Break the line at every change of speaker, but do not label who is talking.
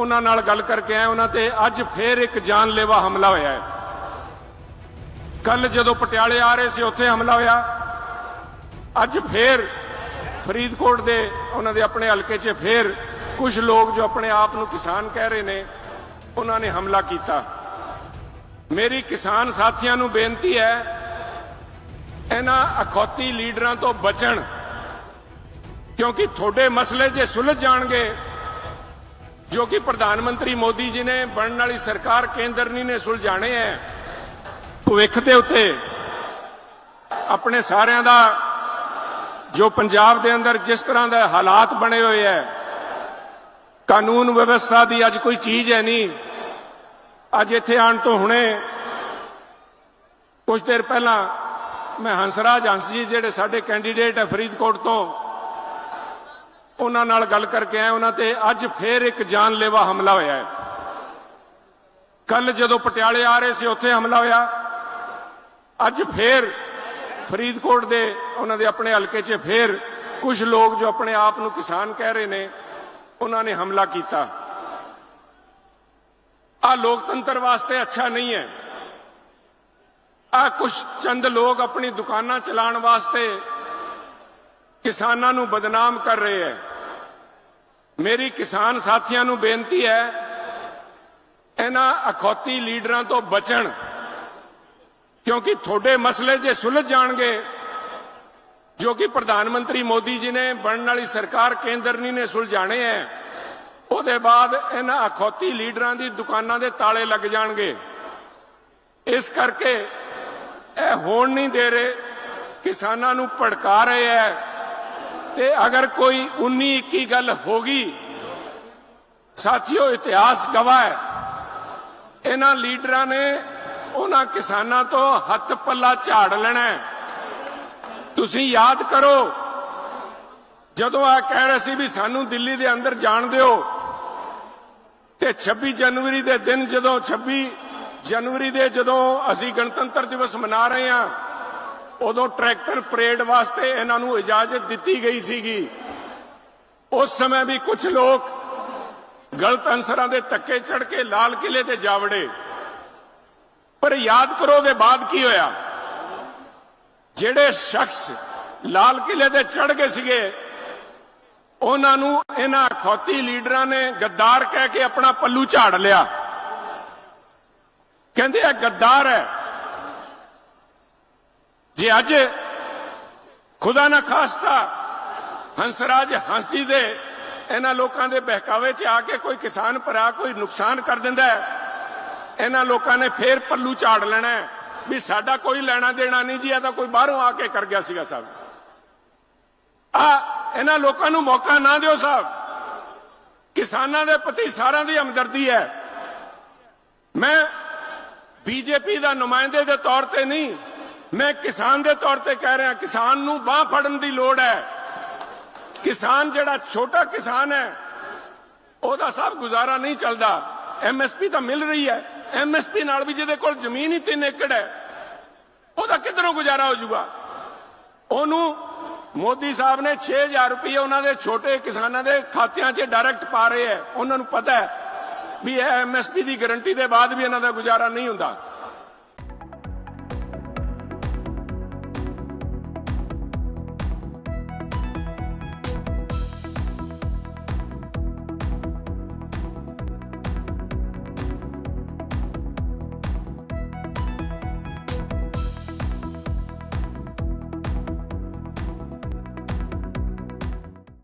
ਉਹਨਾਂ ਨਾਲ ਗੱਲ ਕਰਕੇ ਆਏ, ਉਹਨਾਂ ਤੇ ਅੱਜ ਫੇਰ ਇੱਕ ਜਾਨਲੇਵਾ ਹਮਲਾ ਹੋਇਆ ਹੈ। ਕੱਲ ਜਦੋਂ ਪਟਿਆਲੇ ਆ ਰਹੇ ਸੀ, ਉੱਥੇ ਹਮਲਾ ਹੋਇਆ। ਅੱਜ ਫੇਰ ਫਰੀਦਕੋਟ ਦੇ ਉਹਨਾਂ ਦੇ ਆਪਣੇ ਹਲਕੇ 'ਚ ਫੇਰ ਕੁਝ ਲੋਕ ਜੋ ਆਪਣੇ ਆਪ ਨੂੰ ਕਿਸਾਨ ਕਹਿ ਰਹੇ ਨੇ, ਉਹਨਾਂ ਨੇ ਹਮਲਾ ਕੀਤਾ। ਮੇਰੀ ਕਿਸਾਨ ਸਾਥੀਆਂ ਨੂੰ ਬੇਨਤੀ ਹੈ, ਇਹਨਾਂ ਅਖੌਤੀ ਲੀਡਰਾਂ ਤੋਂ ਬਚਣ, ਕਿਉਂਕਿ ਤੁਹਾਡੇ ਮਸਲੇ ਜੇ ਸੁਲਝ ਜਾਣਗੇ ਜੋ ਕਿ ਪ੍ਰਧਾਨ ਮੰਤਰੀ ਮੋਦੀ ਜੀ ਨੇ ਬਣਨ ਵਾਲੀ ਸਰਕਾਰ ਕੇਂਦਰਨੀ ਨੇ ਸੁਲਝਾਣੇ ਹੈ ਭਵਿੱਖ ਦੇ ਉੱਤੇ ਆਪਣੇ ਸਾਰਿਆਂ ਦਾ, ਜੋ ਪੰਜਾਬ ਦੇ ਅੰਦਰ ਜਿਸ ਤਰ੍ਹਾਂ ਦੇ ਹਾਲਾਤ ਬਣੇ ਹੋਏ ਹੈ ਕਾਨੂੰਨ ਵਿਵਸਥਾ ਦੀ ਅੱਜ ਕੋਈ ਚੀਜ਼ ਹੈ ਨਹੀਂ। ਅੱਜ ਇੱਥੇ ਆਉਣ ਤੋਂ ਹੁਣੇ ਕੁਝ ਦੇਰ ਪਹਿਲਾਂ ਮੈਂ ਹੰਸਰਾਜ ਹੰਸ ਜੀ ਜਿਹੜੇ ਸਾਡੇ ਕੈਂਡੀਡੇਟ ਹੈ ਫਰੀਦਕੋਟ ਤੋਂ ਉਹਨਾਂ ਨਾਲ ਗੱਲ ਕਰਕੇ ਆਏ, ਉਹਨਾਂ ਤੇ ਅੱਜ ਫੇਰ ਇੱਕ ਜਾਨਲੇਵਾ ਹਮਲਾ ਹੋਇਆ ਹੈ। ਕੱਲ ਜਦੋਂ ਪਟਿਆਲੇ ਆ ਰਹੇ ਸੀ, ਉੱਥੇ ਹਮਲਾ ਹੋਇਆ। ਅੱਜ ਫੇਰ ਫਰੀਦਕੋਟ ਦੇ ਉਹਨਾਂ ਦੇ ਆਪਣੇ ਹਲਕੇ 'ਚ ਫੇਰ ਕੁਝ ਲੋਕ ਜੋ ਆਪਣੇ ਆਪ ਨੂੰ ਕਿਸਾਨ ਕਹਿ ਰਹੇ ਨੇ, ਉਹਨਾਂ ਨੇ ਹਮਲਾ ਕੀਤਾ। ਆ ਲੋਕਤੰਤਰ ਵਾਸਤੇ ਅੱਛਾ ਨਹੀਂ ਹੈ। ਆ ਕੁਝ ਚੰਦ ਲੋਕ ਆਪਣੀ ਦੁਕਾਨਾਂ ਚਲਾਉਣ ਵਾਸਤੇ ਕਿਸਾਨਾਂ ਨੂੰ ਬਦਨਾਮ ਕਰ ਰਹੇ ਹੈ। ਮੇਰੀ ਕਿਸਾਨ ਸਾਥੀਆਂ ਨੂੰ ਬੇਨਤੀ ਹੈ, ਇਹਨਾਂ ਅਖੌਤੀ ਲੀਡਰਾਂ ਤੋਂ ਬਚਣ, ਕਿਉਂਕਿ ਤੁਹਾਡੇ ਮਸਲੇ ਜੇ ਸੁਲਝ ਜਾਣਗੇ, ਜੋ ਕਿ ਪ੍ਰਧਾਨ ਮੰਤਰੀ ਮੋਦੀ ਜੀ ਨੇ ਬਣਨ ਵਾਲੀ ਸਰਕਾਰ ਕੇਂਦਰਨੀ ਨੇ ਸੁਲਝਾਣੇ ਹੈ ਉਹਦੇ ਬਾਅਦ ਇਹਨਾਂ ਅਖੌਤੀ ਲੀਡਰਾਂ ਦੀ ਦੁਕਾਨਾਂ ਦੇ ਤਾਲੇ ਲੱਗ ਜਾਣਗੇ। ਇਸ ਕਰਕੇ ਇਹ ਹੋਣ ਨਹੀਂ ਦੇ ਰਹੇ, ਕਿਸਾਨਾਂ ਨੂੰ ਭੜਕਾ ਰਹੇ ਹੈ ਤੇ ਅਗਰ ਕੋਈ 19 21 ਗੱਲ ਹੋ ਹੋਗੀ ਸਾਥੀਓ ਇਤਿਹਾਸ ਗਵਾਹ ਹੈ। ਇਹਨਾਂ ਲੀਡਰਾਂ ਨੇ ਉਹਨਾਂ ਕਿਸਾਨਾਂ ਤੋਂ ਹੱਥ ਪੱਲਾ ਝਾੜ ਲੈਣਾ ਤੁਸੀਂ ਯਾਦ ਕਰੋ, ਜਦੋਂ ਆ ਕਹਿ ਰਹੇ ਸੀ ਵੀ ਸਾਨੂੰ ਦਿੱਲੀ ਦੇ ਅੰਦਰ ਜਾਣ ਦਿਓ, ਤੇ 26 ਜਨਵਰੀ ਦੇ ਦਿਨ ਜਦੋਂ 26 ਜਨਵਰੀ ਦੇ ਜਦੋਂ ਅਸੀਂ ਗਣਤੰਤਰ ਦਿਵਸ ਮਨਾ ਰਹੇ ਹਾਂ ਉਦੋਂ ਟਰੈਕਟਰ ਪਰੇਡ ਵਾਸਤੇ ਇਹਨਾਂ ਨੂੰ ਇਜਾਜ਼ਤ ਦਿੱਤੀ ਗਈ ਸੀਗੀ। ਉਸ ਸਮੇਂ ਵੀ ਕੁਝ ਲੋਕ ਗਲਤ ਅੰਸਰਾਂ ਦੇ ਧੱਕੇ ਚੜ ਕੇ ਲਾਲ ਕਿਲੇ ਤੇ ਜਾਵੜੇ ਪਰ ਯਾਦ ਕਰੋ ਕਰੋਗੇ ਬਾਅਦ ਕੀ ਹੋਇਆ? ਜਿਹੜੇ ਸ਼ਖਸ ਲਾਲ ਕਿਲੇ ਤੇ ਚੜ ਗਏ ਸੀਗੇ, ਉਹਨਾਂ ਨੂੰ ਇਹਨਾਂ ਖੌਤੀ ਲੀਡਰਾਂ ਨੇ ਗੱਦਾਰ ਕਹਿ ਕੇ ਆਪਣਾ ਪੱਲੂ ਝਾੜ ਲਿਆ। ਕਹਿੰਦੇ ਆ ਗੱਦਾਰ ਹੈ। ਜੇ ਅੱਜ ਖੁਦਾ ਨਾ ਖਾਸਤਾ ਹੰਸਰਾਜ ਹੰਸ ਜੀ ਦੇ ਇਹਨਾਂ ਲੋਕਾਂ ਦੇ ਬਹਿਕਾਵੇ 'ਚ ਆ ਕੇ ਕੋਈ ਕਿਸਾਨ ਭਰਾ ਕੋਈ ਨੁਕਸਾਨ ਕਰ ਦਿੰਦਾ ਹੈ, ਇਹਨਾਂ ਲੋਕਾਂ ਨੇ ਫੇਰ ਪੱਲੂ ਝਾੜ ਲੈਣਾ ਵੀ ਸਾਡਾ ਕੋਈ ਲੈਣਾ ਦੇਣਾ ਨਹੀਂ ਜੀ, ਇਹ ਤਾਂ ਕੋਈ ਬਾਹਰੋਂ ਆ ਕੇ ਕਰ ਗਿਆ ਸੀਗਾ ਸਾਹਿਬ ਆ, ਇਹਨਾਂ ਲੋਕਾਂ ਨੂੰ ਮੌਕਾ ਨਾ ਦਿਓ ਸਾਹਿਬ ਕਿਸਾਨਾਂ ਦੇ ਪ੍ਰਤੀ ਸਾਰਿਆਂ ਦੀ ਹਮਦਰਦੀ ਹੈ। ਮੈਂ ਬੀਜੇਪੀ ਦਾ ਨੁਮਾਇੰਦੇ ਦੇ ਤੌਰ ਤੇ ਨਹੀਂ ਮੈਂ ਕਿਸਾਨ ਦੇ ਤੌਰ ਤੇ ਕਹਿ ਰਿਹਾ, ਕਿਸਾਨ ਨੂੰ ਬਾਹ ਫੜਨ ਦੀ ਲੋੜ ਹੈ। ਕਿਸਾਨ ਜਿਹੜਾ ਛੋਟਾ ਕਿਸਾਨ ਹੈ, ਉਹਦਾ ਸਭ ਗੁਜ਼ਾਰਾ ਨਹੀਂ ਚੱਲਦਾ। ਐਮਐਸਪੀ ਤਾਂ ਮਿਲ ਰਹੀ ਹੈ। ਐਮਐਸਪੀ ਨਾਲ ਵੀ ਜਿਹਦੇ ਕੋਲ ਜ਼ਮੀਨ ਹੀ 3 ਏਕੜ ਹੈ, ਉਹਦਾ ਕਿੱਧਰੋਂ ਗੁਜ਼ਾਰਾ ਹੋ ਜਾਊਗਾ? ਉਹਨੂੰ ਮੋਦੀ ਸਾਹਿਬ ਨੇ 6000 ਰੁਪਏ ਉਹਨਾਂ ਦੇ ਛੋਟੇ ਕਿਸਾਨਾਂ ਦੇ ਖਾਤਿਆਂ 'ਚ ਡਾਇਰੈਕਟ ਪਾ ਰਹੇ ਹੈ। ਉਹਨਾਂ ਨੂੰ ਪਤਾ ਹੈ ਵੀ ਇਹ ਐਮਐਸਪੀ ਦੀ ਗਾਰੰਟੀ ਦੇ ਬਾਅਦ ਵੀ ਇਹਨਾਂ ਦਾ ਗੁਜ਼ਾਰਾ ਨਹੀਂ ਹੁੰਦਾ।